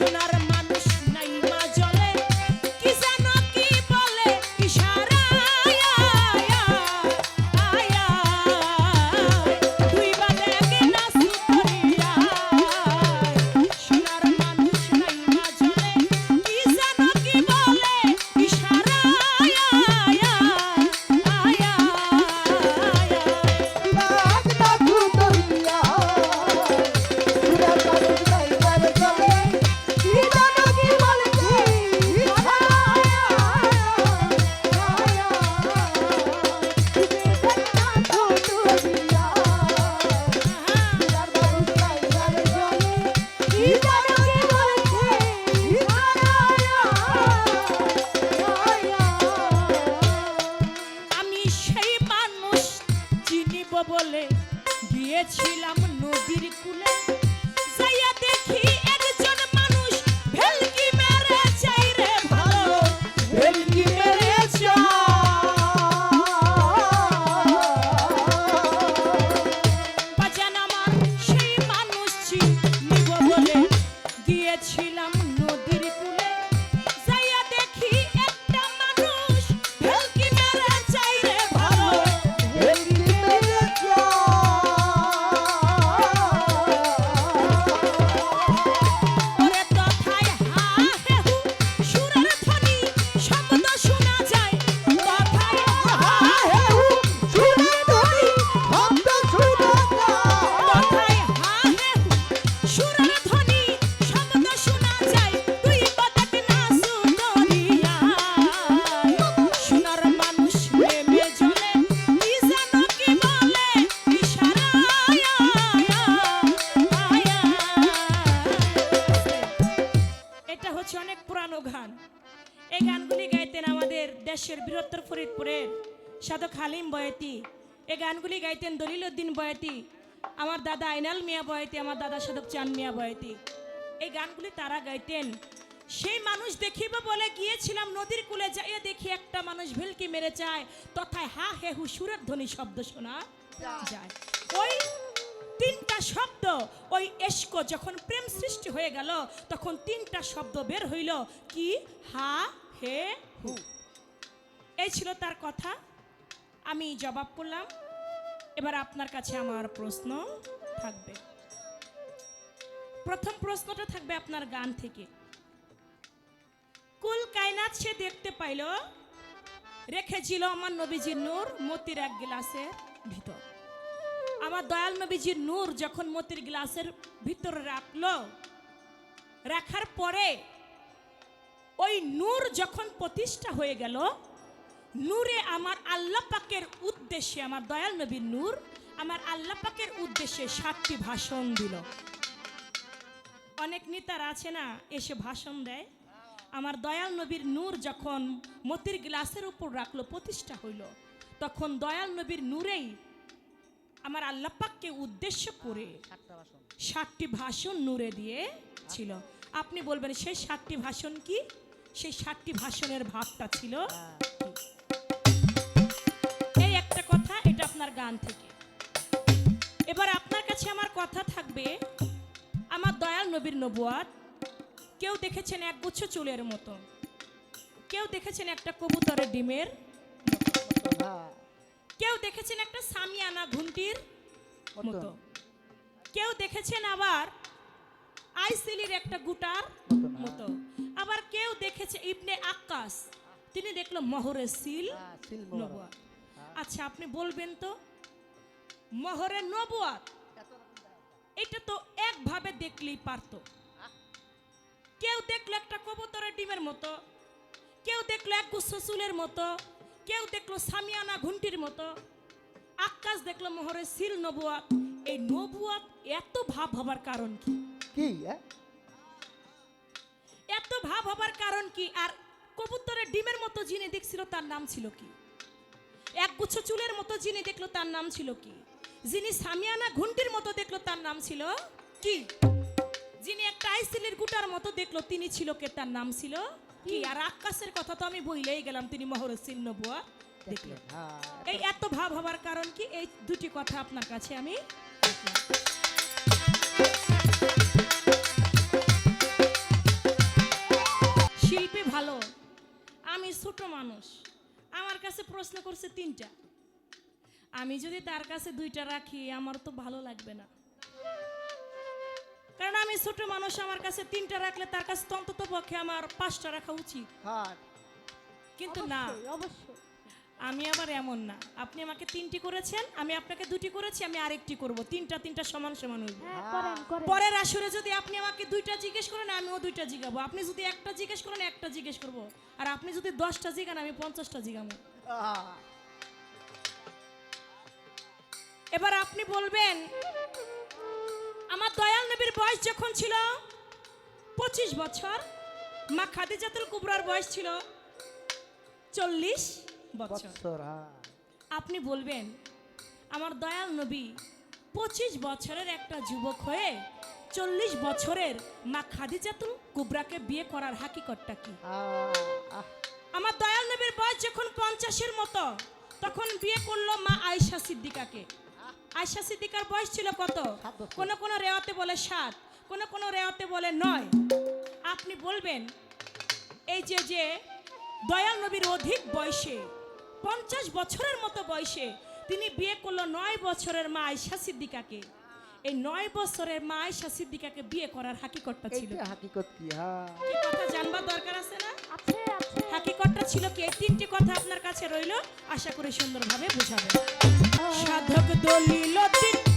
সোনার গিয়েছিলাম নদীর কূলে। বৃহত্তর ফরিদপুরের সাধক হালিম বয়াতি। এই গানগুলি গাইতেন দলিলউদ্দিন বয়াতি, আমার দাদা আইনাল মিয়া বয়াতি, আমার দাদা সাধক চান মিয়া বয়াতি। এই গানগুলি তারা গাইতেন। সেই মানুষ দেখিব বলে গিয়েছিলাম, নদীর কূলে যাইয়া দেখি একটা মানুষ ভেলকি মেরে চায়। তথায় হা হে হু সুরের ধ্বনি শব্দ শোনা যায়। ওই তিনটা শব্দ, ওই এস্কো যখন প্রেম সৃষ্টি হয়ে গেল, তখন তিনটা শব্দ বের হইল। কি? হা, হে, হু। এই ছিল তার কথা। আমি জবাব করলাম। এবার আপনার কাছে আমার প্রশ্ন থাকবে। প্রথম প্রশ্নটা থাকবে আপনার গান থেকে। কুল কায়নাত সে দেখতে পাইল, রেখেছিল আমার নবীজির নূর মতির এক গ্লাসের ভিতর। আমার দয়াল নবীজির নূর যখন মতির গ্লাসের ভিতর রাখল, রাখার পরে ওই নূর যখন প্রতিষ্ঠা হয়ে গেল নূরে আমার আল্লাহ পাকের উদ্দেশ্যে আমার দয়াল নবীর নূর আমার আল্লাহ পাকের উদ্দেশ্যে সাতটি ভাষণ দিল। অনেক নেতারা আছে না এসে ভাষণ দেয়। আমার দয়াল নবীর নূর যখন মতির গ্লাসের উপর রাখল প্রতিষ্ঠা হইল তখন দয়াল নবীর নূরেই আমার আল্লাহ পাককে উদ্দেশ্য করে ষাটটি ভাষণ। নূরে দিয়ে ছিল। আপনি বলবেন সেই ষাটটি ভাষণ কি? সেই ষাটটি ভাষণের ভাবটা ছিল আপনার গান থেকে। এবার আপনার কাছে আমার কথা থাকবে আমার দয়াল নবীর নবুয়াত কেউ দেখেছেন এক গুচ্ছ চুলের মতো? কেউ দেখেছেন একটা কবুতরের ডিমের কেউ দেখেছেন একটা সামিয়ানা ঘুন্টির মতো। কেউ দেখেছেন আবার আইসিলির একটা গুটার মতো আবার কেউ দেখেছে ইবনে আকাশ তিনি দেখল মহরের সিল নবুয়াত আচ্ছা আপনি বলবেন তো? মহরের নবুয়াত। এটা তো একভাবে দেখলেই পারতো। কেউ দেখল একটা কবুতরের ডিমের মতো কেউ দেখল এক গুচ্ছ চুলের মতো কেউ দেখল সামিয়ানা ঘুন্টির মতো। আকাশ দেখল মোহরের সিল নবুয়াত। এই নবুয়াত এত ভাব হবার কারণ কি? কি? এত ভাব হবার কারণ কি? আর কবুতরের ডিমের মতো যিনি দেখছিল তার নাম ছিল কি? এক গুচ্ছ চুলের মতো যিনি দেখল তার নাম ছিল কি? যিনি সামিয়ানা ঘুন্টির মতো দেখল তার নাম ছিল কি? যিনি একটা আইসিলের গুটার মতো দেখল তিনি ছিল কে? তার নাম ছিল কি? আর আকাশের কথা তো আমি বইলেই গেলাম তিনি মহর চিহ্ন বুয়া দেখল। এই এত ভাব হবার কারণ কি? এই দুটি কথা আপনার কাছে আমি শিল্পী ভালো আমি ছোট মানুষ। আমার কাছে প্রশ্ন করছে তিনটা। আমি যদি তার কাছে দুইটা রাখি আমার তো ভালো লাগবে না। কারণ আমি ছোট মানুষ আমার কাছে তিনটা রাখলে তার কাছে অন্তত পক্ষে আমার পাঁচটা রাখা উচিত। হ্যাঁ। কিন্তু না। অবশ্যই। আমি আবার এমন না। আপনি আমাকে তিনটি করেছেন আমি আপনাকে দুটি করেছি আমি আরেকটি করব। তিনটা তিনটা সমান সমান হইব। হ্যাঁ পরের আসরে যদি আপনি আমাকে দুইটা জিজ্ঞেস করেন আমিও দুইটা জিগাবো। আপনি যদি একটা জিজ্ঞেস করেন একটা জিজ্ঞেস করব। আর আপনি যদি দশটা জিগান আমি পঞ্চাশটা জিগাবো। এবার আপনি বলবেন আমার দয়াল নবীর বয়স যখন ছিল পঁচিশ বছর মা খাদিজাতুল কুবরার বয়স ছিল চল্লিশ বছর হ্যাঁ। আপনি বলবেন আমার দয়াল নবী পঁচিশ বছরের একটা যুবক হয়ে চল্লিশ বছরের মা খাদিজাতুল কুবরাকে বিয়ে করার হাকিকতটা কি? আমার দয়াল নবীর বয়স যখন পঞ্চাশের মতো তখন বিয়ে করল মা আয়সা সিদ্দিকাকে। আয়সা সিদ্দিকার বয়স ছিল কত। কোন কোন রেওয়াতে বলে সাত কোন কোন রেওয়াতে বলে নয়। আপনি বলবেন এই যে যে দয়াল নবীর অধিক বয়সে পঞ্চাশ বছরের মতো বয়সে তিনি বিয়ে করল নয় বছরের মা আয়সা সিদ্দিকাকে। এই নয় বছরের মা আয়সা সিদ্দিকাকে বিয়ে করার হাকিকতটা ছিল। হাকিকত কি হ্যাঁ কথা জানবার দরকার আছে না? আছে আছে। হাকিকতটা ছিল কি এই তিনটি কথা আপনার কাছে রইল আশা করি সুন্দরভাবে বুঝাবে সাধক দলিল তিনটি